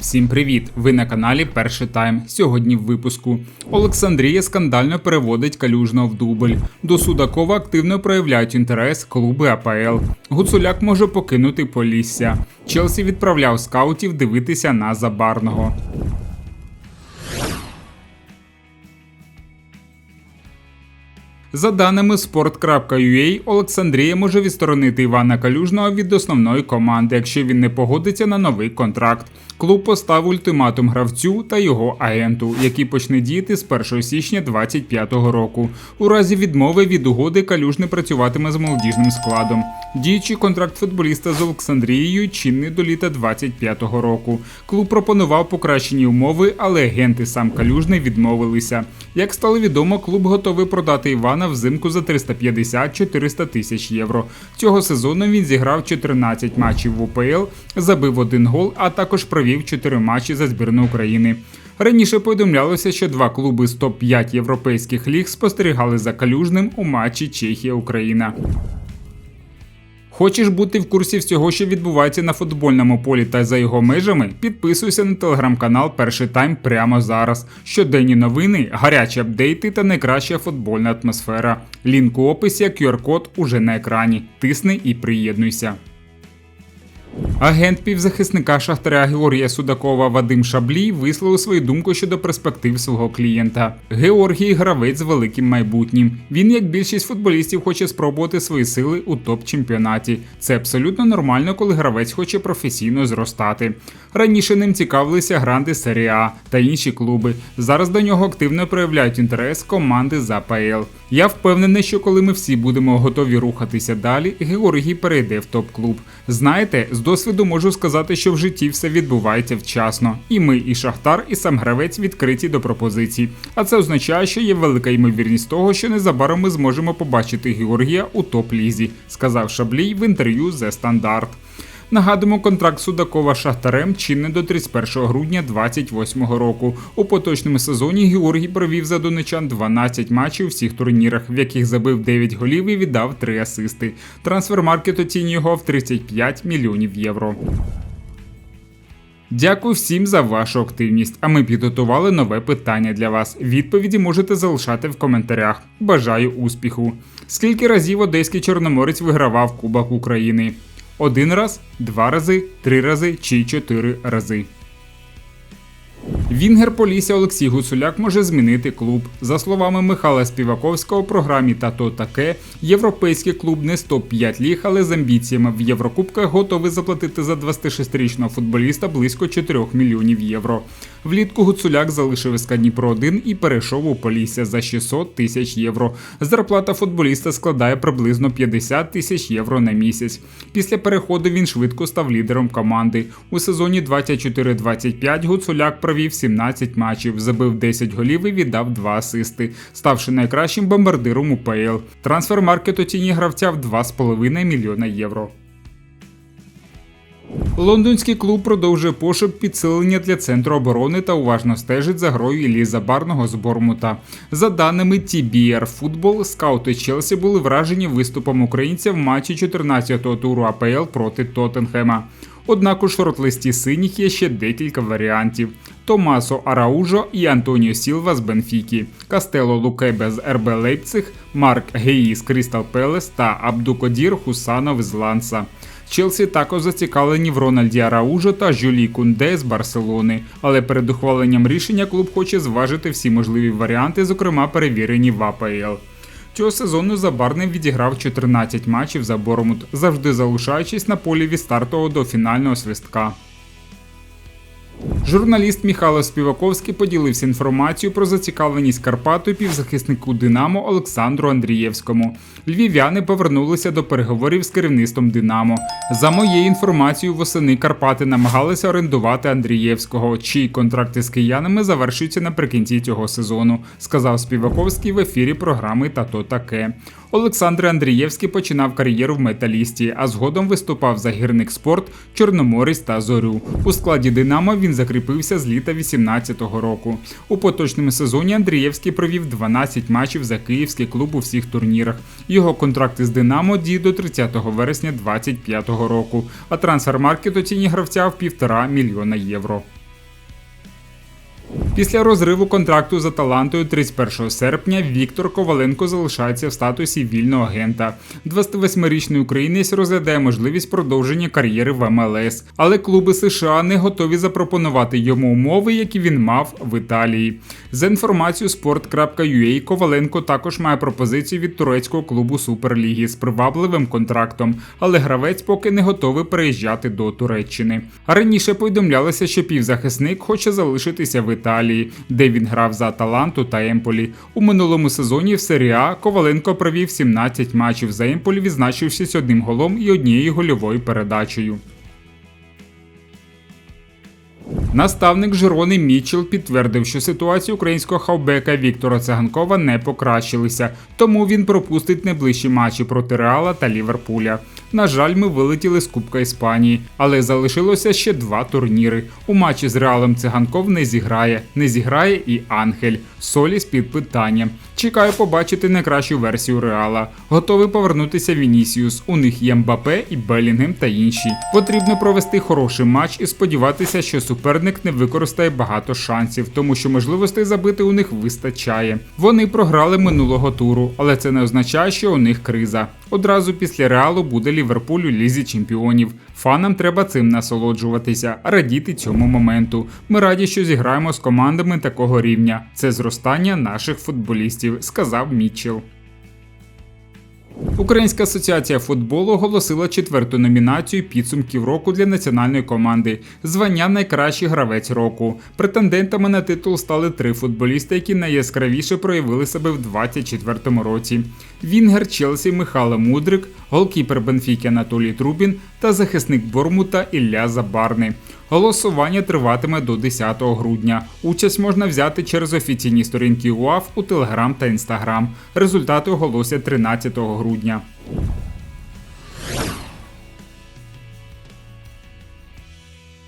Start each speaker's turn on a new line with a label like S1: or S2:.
S1: Всім привіт! Ви на каналі Перший Тайм. Сьогодні в випуску Олександрія скандально переводить калюжного в дубль. До Судакова активно проявляють інтерес клуби АПЛ. Гуцуляк може покинути Полісся. Челсі відправляв скаутів дивитися на забарного. За даними sport.ua, Олександрія може відсторонити Івана Калюжного від основної команди, якщо він не погодиться на новий контракт. Клуб поставив ультиматум гравцю та його агенту, який почне діяти з 1 січня 2025 року. У разі відмови від угоди Калюжний працюватиме з молодіжним складом. Діючий контракт футболіста з Олександрією чинний до літа 2025 року. Клуб пропонував покращені умови, але агенти сам Калюжний відмовилися. Як стало відомо, клуб готовий продати Івана взимку за 350-400 тисяч євро. Цього сезону він зіграв 14 матчів в УПЛ, забив один гол, а також провів 4 матчі за збірну України. Раніше повідомлялося, що два клуби з топ-5 європейських ліг спостерігали за калюжним у матчі Чехія-Україна. Хочеш бути в курсі всього, що відбувається на футбольному полі та за його межами? Підписуйся на телеграм-канал Перший тайм прямо зараз. Щоденні новини, гарячі апдейти та найкраща футбольна атмосфера. Лінк у описі, QR-код уже на екрані. Тисни і приєднуйся. Агент півзахисника Шахтаря Георгія Судакова Вадим Шаблій висловив свою думку щодо перспектив свого клієнта. Георгій гравець з великим майбутнім. Він, як більшість футболістів, хоче спробувати свої сили у топ-чемпіонаті. Це абсолютно нормально, коли гравець хоче професійно зростати. Раніше ним цікавилися гранди серії А та інші клуби. Зараз до нього активно проявляють інтерес команди з АПЛ. Я впевнений, що коли ми всі будемо готові рухатися далі, Георгій перейде в топ-клуб. Знаєте, з досвіду можу сказати, що в житті все відбувається вчасно. І ми, і Шахтар, і сам гравець відкриті до пропозицій. А це означає, що є велика ймовірність того, що незабаром ми зможемо побачити Георгія у топ-лізі, сказав Шаблій в інтерв'ю The Standard. Нагадуємо, контракт Судакова з Шахтарем чинний до 31 грудня 2028 року. У поточному сезоні Георгій провів за донечан 12 матчів у всіх турнірах, в яких забив 9 голів і віддав 3 асисти. Трансфермаркет оцінює його в 35 мільйонів євро. Дякую всім за вашу активність. А ми підготували нове питання для вас. Відповіді можете залишати в коментарях. Бажаю успіху! Скільки разів одеський чорноморець вигравав Кубок України? Один раз, два рази, три рази чи чотири рази. Вінгер Полісся Олексій Гуцуляк може змінити клуб. За словами Михайла Співаковського, у програмі та то таке європейський клуб не з топ-5 ліг, але з амбіціями в Єврокубках готовий заплатити за 26-річного футболіста близько 4 мільйонів євро. Влітку Гуцуляк залишив СК Дніпро 1 і перейшов у Полісся за 600 тисяч євро. Зарплата футболіста складає приблизно 50 тисяч євро на місяць. Після переходу він швидко став лідером команди. У сезоні 24-25 Гуцуляк провів 17 матчів, забив 10 голів і віддав 2 асисти, ставши найкращим бомбардиром УПЛ. Трансфермаркет оцінює гравця в 2,5 мільйона євро. Лондонський клуб продовжує пошук підсилення для центру оборони та уважно стежить за грою Іллі Забарного з Бормута. За даними TBR Football, скаути Челсі були вражені виступом українця в матчі 14-го туру АПЛ проти Тоттенхема. Однак у шорт-листі синіх є ще декілька варіантів: Томасо Араужо і Антоніо Сілва з Бенфіки, Кастело Лукебе з РБ Лейпциг, Марк Геї з Крістал Пелес та Абдукодір Хусанов з Ланса. Челсі також зацікавлені в Рональді Араужо та Жюлі Кунде з Барселони, але перед ухваленням рішення клуб хоче зважити всі можливі варіанти, зокрема перевірені в АПЛ. Цього сезону Забарний відіграв 14 матчів за Бормут, завжди залишаючись на полі від стартового до фінального свистка. Журналіст Михайло Співаковський поділився інформацією про зацікавленість Карпату півзахиснику Динамо Олександру Андрієвському. Львів'яни повернулися до переговорів з керівництвом Динамо. За моєю інформацією, восени Карпати намагалися орендувати Андрієвського, чий контракти з киянами завершуються наприкінці цього сезону, сказав Співаковський в ефірі програми «Та то таке. Олександр Андрієвський починав кар'єру в металісті, а згодом виступав за гірник спорт, Чорноморець та Зорю. У складі Динамо він закріпився з літа 2018 року. У поточному сезоні Андрієвський провів 12 матчів за київський клуб у всіх турнірах. Його контракти з Динамо діє до 30 вересня 2025 року, а трансфермаркет оціні гравця в півтора мільйона євро. Після розриву контракту з Аталантою 31 серпня Віктор Коваленко залишається в статусі вільного агента. 28-річний українець розглядає можливість продовження кар'єри в МЛС, але клуби США не готові запропонувати йому умови, які він мав в Італії. За інформацією sport.ua, Коваленко також має пропозицію від турецького клубу Суперліги з привабливим контрактом, але гравець поки не готовий переїжджати до Туреччини. А раніше повідомлялося, що півзахисник хоче залишитися в Італії, де він грав за Аталанту та Емполі. У минулому сезоні в серії А Коваленко провів 17 матчів за Емполі, відзначившись одним голом і однією гольовою передачею. Наставник Жирони Мічел підтвердив, що ситуація українського хавбека Віктора Циганкова не покращилися, тому він пропустить найближчі матчі проти Реала та Ліверпуля. На жаль, ми вилетіли з Кубка Іспанії, але залишилося ще два турніри. У матчі з Реалом Циганков не зіграє, не зіграє і Ангель. Соліс під питанням. Чекаю побачити найкращу версію Реала. Готовий повернутися Вінісіус. У них є Мбапе і Белінгем та інші. Потрібно провести хороший матч і сподіватися, що суперник не використає багато шансів, тому що можливостей забити у них вистачає. Вони програли минулого туру, але це не означає, що у них криза. Одразу після реалу буде Ліверпуль у лізі чемпіонів. Фанам треба цим насолоджуватися, радіти цьому моменту. Ми раді, що зіграємо з командами такого рівня. Це зростання наших футболістів, сказав Мітчелл. Українська асоціація футболу оголосила четверту номінацію підсумків року для національної команди звання найкращий гравець року. Претендентами на титул стали три футболісти, які найяскравіше проявили себе в 2024 році: Вінгер Челсі Михайло Мудрик, голкіпер Бенфіки Анатолій Трубін та захисник Бормута Ілля Забарний. Голосування триватиме до 10 грудня. Участь можна взяти через офіційні сторінки УАФ у Телеграм та Інстаграм. Результати оголосять 13 грудня.